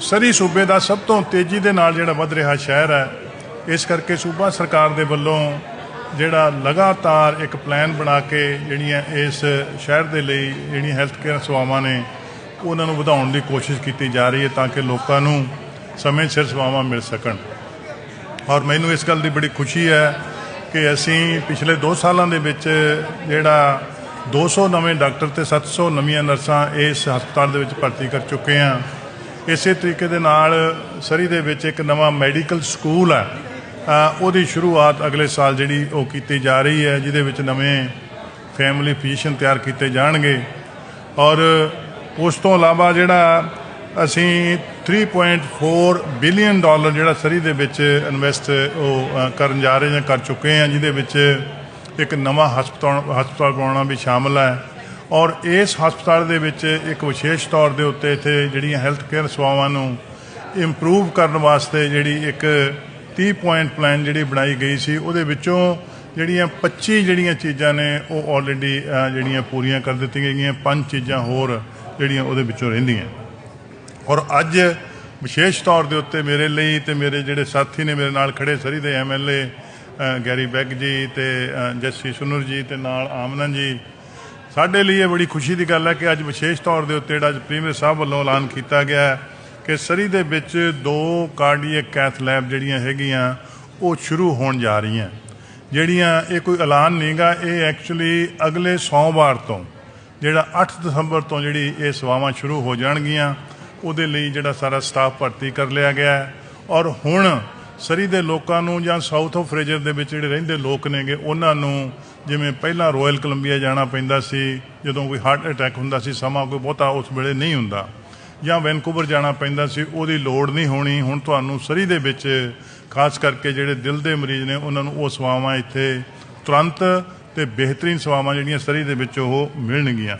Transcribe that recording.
ਸਰੀ ਸੂਬੇ ਦਾ ਸਭ ਤੋਂ ਤੇਜ਼ੀ ਦੇ ਨਾਲ ਜਿਹੜਾ ਵੱਧ ਰਿਹਾ ਸ਼ਹਿਰ ਹੈ, ਇਸ ਕਰਕੇ ਸੂਬਾ ਸਰਕਾਰ ਦੇ ਵੱਲੋਂ ਜਿਹੜਾ ਲਗਾਤਾਰ ਇੱਕ ਪਲਾਨ ਬਣਾ ਕੇ ਜਿਹੜੀਆਂ ਇਸ ਸ਼ਹਿਰ ਦੇ ਲਈ ਜਿਹੜੀਆਂ ਹੈਲਥ ਕੇਅਰ ਸੇਵਾਵਾਂ ਨੇ, ਉਹਨਾਂ ਨੂੰ ਵਧਾਉਣ ਦੀ ਕੋਸ਼ਿਸ਼ ਕੀਤੀ ਜਾ ਰਹੀ ਹੈ ਤਾਂ ਕਿ ਲੋਕਾਂ ਨੂੰ ਸਮੇਂ ਸਿਰ ਸੇਵਾਵਾਂ ਮਿਲ ਸਕਣ। ਔਰ ਮੈਨੂੰ ਇਸ ਗੱਲ ਦੀ ਬੜੀ ਖੁਸ਼ੀ ਹੈ ਕਿ ਅਸੀਂ ਪਿਛਲੇ 2 ਸਾਲਾਂ ਦੇ ਵਿੱਚ ਜਿਹੜਾ 200 ਨਵੇਂ ਡਾਕਟਰ ਤੇ 700 ਨਵੀਆਂ ਨਰਸਾਂ ਇਸ ਹਸਪਤਾਲ ਦੇ ਵਿੱਚ ਭਰਤੀ ਕਰ ਚੁੱਕੇ ਹਾਂ। ਇਸੇ ਤਰੀਕੇ ਦੇ ਨਾਲ ਸਰੀ ਦੇ ਵਿੱਚ ਇੱਕ ਨਵਾਂ ਮੈਡੀਕਲ ਸਕੂਲ ਹੈ। ਉਹਦੀ ਸ਼ੁਰੂਆਤ ਅਗਲੇ ਸਾਲ ਜਿਹੜੀ ਉਹ ਕੀਤੀ ਜਾ ਰਹੀ ਹੈ, ਜਿਹਦੇ ਵਿੱਚ ਨਵੇਂ ਫੈਮਿਲੀ ਫਿਜ਼ੀਸ਼ੀਅਨ ਤਿਆਰ ਕੀਤੇ ਜਾਣਗੇ। ਔਰ ਉਸ ਤੋਂ ਇਲਾਵਾ ਜਿਹੜਾ ਅਸੀਂ 3.4 ਬਿਲੀਅਨ ਡਾਲਰ ਜਿਹੜਾ ਸਰੀ ਦੇ ਵਿੱਚ ਇਨਵੈਸਟ ਉਹ ਕਰਨ ਜਾ ਰਹੇ ਹਾਂ ਕਰ ਚੁੱਕੇ ਹਾਂ, ਜਿਹਦੇ ਵਿੱਚ ਇੱਕ ਨਵਾਂ ਹਸਪਤਾਲ ਹਸਪਤਾਲ ਬਣਾਉਣਾ ਵੀ ਸ਼ਾਮਲ ਹੈ। ਔਰ ਇਸ ਹਸਪਤਾਲ ਦੇ ਵਿੱਚ ਇੱਕ ਵਿਸ਼ੇਸ਼ ਤੌਰ ਦੇ ਉੱਤੇ ਇੱਥੇ ਜਿਹੜੀਆਂ ਹੈਲਥ ਕੇਅਰ ਸੇਵਾਵਾਂ ਨੂੰ ਇੰਪਰੂਵ ਕਰਨ ਵਾਸਤੇ ਜਿਹੜੀ ਇੱਕ 30 ਪੁਆਇੰਟ ਪਲਾਨ ਜਿਹੜੀ ਬਣਾਈ ਗਈ ਸੀ, ਉਹਦੇ ਵਿੱਚੋਂ ਜਿਹੜੀਆਂ 25 ਜਿਹੜੀਆਂ ਚੀਜ਼ਾਂ ਨੇ, ਉਹ ਆਲਰੇਡੀ ਜਿਹੜੀਆਂ ਪੂਰੀਆਂ ਕਰ ਦਿੱਤੀਆਂ ਗਈਆਂ, ਪੰਜ ਚੀਜ਼ਾਂ ਹੋਰ ਜਿਹੜੀਆਂ ਉਹਦੇ ਵਿੱਚੋਂ ਰਹਿੰਦੀਆਂ। ਔਰ ਅੱਜ ਵਿਸ਼ੇਸ਼ ਤੌਰ ਦੇ ਉੱਤੇ ਮੇਰੇ ਲਈ ਤੇ ਮੇਰੇ ਜਿਹੜੇ ਸਾਥੀ ਨੇ ਮੇਰੇ ਨਾਲ ਖੜੇ ਸਰੀ ਦੇ ਐਮਐਲਏ ਗੈਰੀ ਬੈਗ ਜੀ ਤੇ ਜੱਸੀ ਸੁਨਰ ਜੀ ਤੇ ਨਾਲ ਆਮਨਨ ਜੀ ਸਾਡੇ ਲਈ ਇਹ ਬੜੀ ਖੁਸ਼ੀ ਦੀ ਗੱਲ ਹੈ ਕਿ ਅੱਜ ਵਿਸ਼ੇਸ਼ ਤੌਰ ਦੇ ਉੱਤੇ ਜਿਹੜਾ ਅੱਜ ਪ੍ਰੀਮੀਅਰ ਸਾਹਿਬ ਵੱਲੋਂ ਐਲਾਨ ਕੀਤਾ ਗਿਆ ਹੈ ਕਿ ਸਰੀ ਦੇ ਵਿੱਚ ਦੋ ਕਾਰਡੀਅਕ ਕੈਥ ਲੈਬ ਜਿਹੜੀਆਂ ਹੈਗੀਆਂ, ਉਹ ਸ਼ੁਰੂ ਹੋਣ ਜਾ ਰਹੀਆਂ। ਜਿਹੜੀਆਂ ਇਹ ਕੋਈ ਐਲਾਨ ਨਹੀਂਗਾ, ਇਹ ਐਕਚੁਅਲੀ ਅਗਲੇ ਸੋਮਵਾਰ ਤੋਂ, ਜਿਹੜਾ 8 ਦਸੰਬਰ ਤੋਂ ਜਿਹੜੀ ਇਹ ਸੇਵਾਵਾਂ ਸ਼ੁਰੂ ਹੋ ਜਾਣਗੀਆਂ, ਉਹਦੇ ਲਈ ਜਿਹੜਾ ਸਾਰਾ ਸਟਾਫ ਭਰਤੀ ਕਰ ਲਿਆ ਗਿਆ ਹੈ। ਔਰ ਹੁਣ ਸਰੀ ਦੇ ਲੋਕਾਂ ਨੂੰ ਜਾਂ ਸਾਊਥ ਆਫ ਫਰੇਜਰ ਦੇ ਵਿੱਚ ਜਿਹੜੇ ਰਹਿੰਦੇ ਲੋਕ ਨੇਗੇ, ਉਹਨਾਂ ਨੂੰ ਜਿਵੇਂ ਪਹਿਲਾਂ ਰਾਇਲ ਕੋਲੰਬੀਆ ਜਾਣਾ ਪੈਂਦਾ ਸੀ, ਜਦੋਂ ਕੋਈ ਹਾਰਟ ਅਟੈਕ ਹੁੰਦਾ ਸੀ, ਸਮਾਂ ਕੋਈ ਬਹੁਤਾ ਉਸ ਵੇਲੇ ਨਹੀਂ ਹੁੰਦਾ। ਜਾਂ ਵੈਨਕੂਵਰ ਜਾਣਾ ਪੈਂਦਾ ਸੀ, ਉਹਦੀ ਲੋੜ ਨਹੀਂ ਹੋਣੀ। ਹੁਣ ਤੁਹਾਨੂੰ ਸਰੀ ਦੇ ਵਿੱਚ, ਖਾਸ ਕਰਕੇ ਜਿਹੜੇ ਦਿਲ ਦੇ ਮਰੀਜ਼ ਨੇ, ਉਹਨਾਂ ਨੂੰ ਉਹ ਸੇਵਾਵਾਂ ਇੱਥੇ ਤੁਰੰਤ ਤੇ ਬਿਹਤਰੀਨ ਸੇਵਾਵਾਂ ਜਿਹੜੀਆਂ ਸਰੀ ਦੇ ਵਿੱਚ ਉਹ ਮਿਲਣਗੀਆਂ।